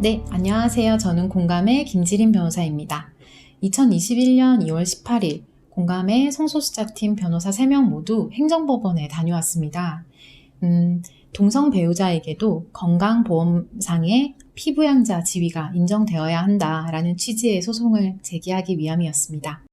네, 안녕하세요. 저는 공감의 김지린 변호사입니다. 2021년 2월 18일 공감의 성소수자팀 변호사 3명 모두 행정법원에 다녀왔습니다. 음, 동성 배우자에게도 건강보험상의 피부양자 지위가 인정되어야 한다라는 취지의 소송을 제기하기 위함이었습니다.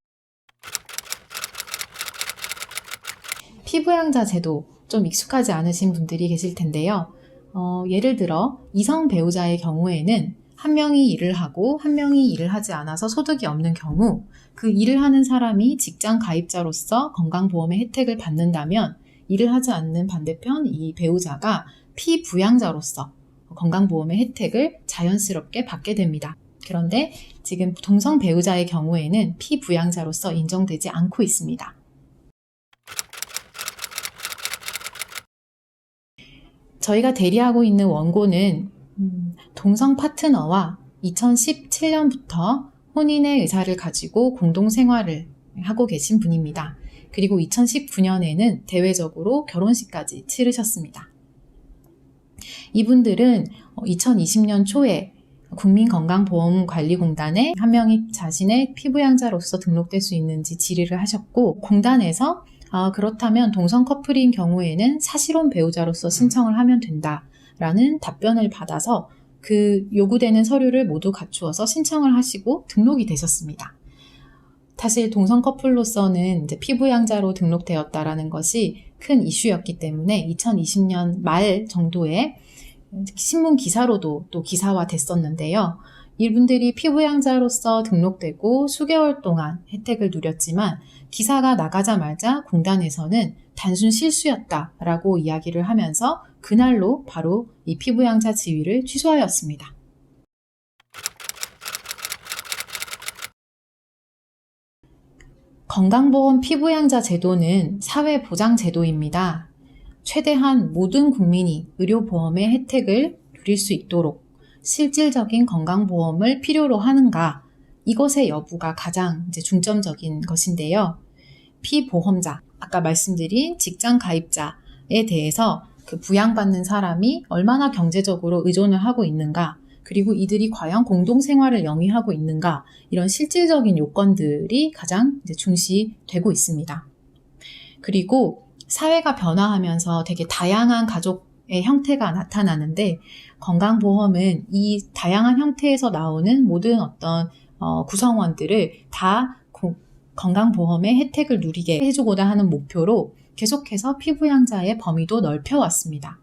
피부양자 제도 좀 익숙하지 않으신 분들이 계실 텐데요. 어, 예를 들어 이성 배우자의 경우에는 한 명이 일을 하고 한 명이 일을 하지 않아서 소득이 없는 경우 그 일을 하는 사람이 직장 가입자로서 건강보험의 혜택을 받는다면 일을 하지 않는 반대편 이 배우자가 피부양자로서 건강보험의 혜택을 자연스럽게 받게 됩니다. 그런데 지금 동성 배우자의 경우에는 피부양자로서 인정되지 않고 있습니다. 저희가 대리하고 있는 원고는 음, 동성 파트너와 2017년부터 혼인의 의사를 가지고 공동 생활을 하고 계신 분입니다. 그리고 2019년에는 대외적으로 결혼식까지 치르셨습니다. 이분들은 2020년 초에 국민건강보험관리공단에 한 명이 자신의 피부양자로서 등록될 수 있는지 질의를 하셨고 공단에서 아, 그렇다면 동성 커플인 경우에는 사실혼 배우자로서 신청을 하면 된다라는 답변을 받아서 그 요구되는 서류를 모두 갖추어서 신청을 하시고 등록이 되셨습니다. 사실 동성 커플로서는 피부양자로 등록되었다라는 것이 큰 이슈였기 때문에 2020년 말 정도에 신문 기사로도 또 기사화 됐었는데요. 이분들이 피부양자로서 등록되고 수개월 동안 혜택을 누렸지만 기사가 나가자마자 공단에서는 단순 실수였다라고 이야기를 하면서 그날로 바로 이 피부양자 지위를 취소하였습니다. 건강보험 피부양자 제도는 사회보장제도입니다. 최대한 모든 국민이 의료보험의 혜택을 누릴 수 있도록 실질적인 건강보험을 필요로 하는가, 이것의 여부가 가장 이제 중점적인 것인데요. 피보험자, 아까 말씀드린 직장 가입자에 대해서 그 부양받는 사람이 얼마나 경제적으로 의존을 하고 있는가, 그리고 이들이 과연 공동생활을 영위하고 있는가, 이런 실질적인 요건들이 가장 중시되고 있습니다. 그리고 사회가 변화하면서 되게 다양한 가족의 형태가 나타나는데, 건강보험은 이 다양한 형태에서 나오는 모든 어떤 어, 구성원들을 다 고, 건강보험의 혜택을 누리게 해주고자 하는 목표로 계속해서 피부양자의 범위도 넓혀왔습니다.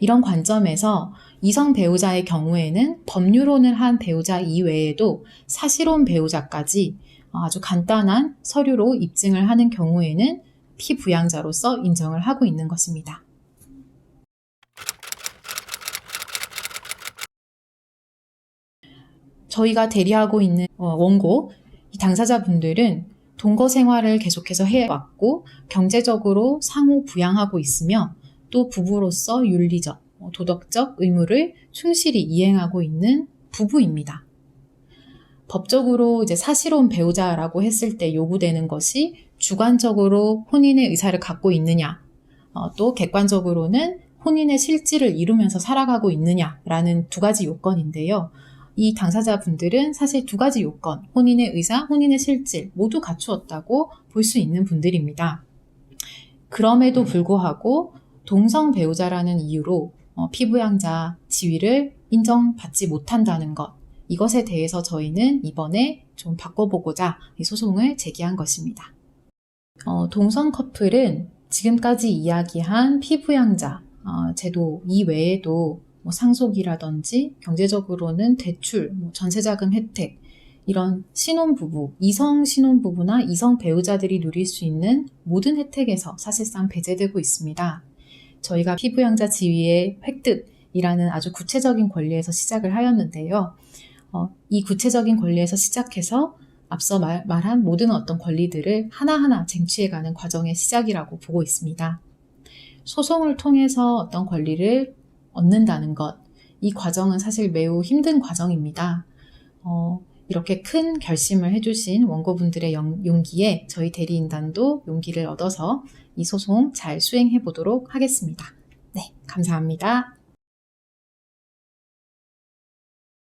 이런 관점에서 이성 배우자의 경우에는 법률혼을 한 배우자 이외에도 사실혼 배우자까지 아주 간단한 서류로 입증을 하는 경우에는 피부양자로서 인정을 하고 있는 것입니다. 저희가 대리하고 있는 어, 원고 당사자분들은 동거 생활을 계속해서 해왔고 경제적으로 상호 부양하고 있으며 또 부부로서 윤리적, 어, 도덕적 의무를 충실히 이행하고 있는 부부입니다. 법적으로 이제 사실혼 배우자라고 했을 때 요구되는 것이 주관적으로 혼인의 의사를 갖고 있느냐, 어, 또 객관적으로는 혼인의 실질을 이루면서 살아가고 있느냐라는 두 가지 요건인데요. 이 당사자분들은 사실 두 가지 요건, 혼인의 의사, 혼인의 실질 모두 갖추었다고 볼 수 있는 분들입니다. 그럼에도 불구하고 동성 배우자라는 이유로 어, 피부양자 지위를 인정받지 못한다는 것, 이것에 대해서 저희는 이번에 좀 바꿔보고자 이 소송을 제기한 것입니다. 어, 동성 커플은 지금까지 이야기한 피부양자 어, 제도 이외에도 뭐 상속이라든지 경제적으로는 대출, 뭐 전세자금 혜택, 이런 신혼부부, 이성 신혼부부나 이성 배우자들이 누릴 수 있는 모든 혜택에서 사실상 배제되고 있습니다. 저희가 피부양자 지위의 획득이라는 아주 구체적인 권리에서 시작을 하였는데요. 어, 이 구체적인 권리에서 시작해서 앞서 말, 말한 모든 어떤 권리들을 하나하나 쟁취해가는 과정의 시작이라고 보고 있습니다. 소송을 통해서 어떤 권리를 얻는다는 것, 이 과정은 사실 매우 힘든 과정입니다. 어, 이렇게 큰 결심을 해주신 원고분들의 용기에 저희 대리인단도 용기를 얻어서 이 소송 잘 수행해 보도록 하겠습니다. 네, 감사합니다.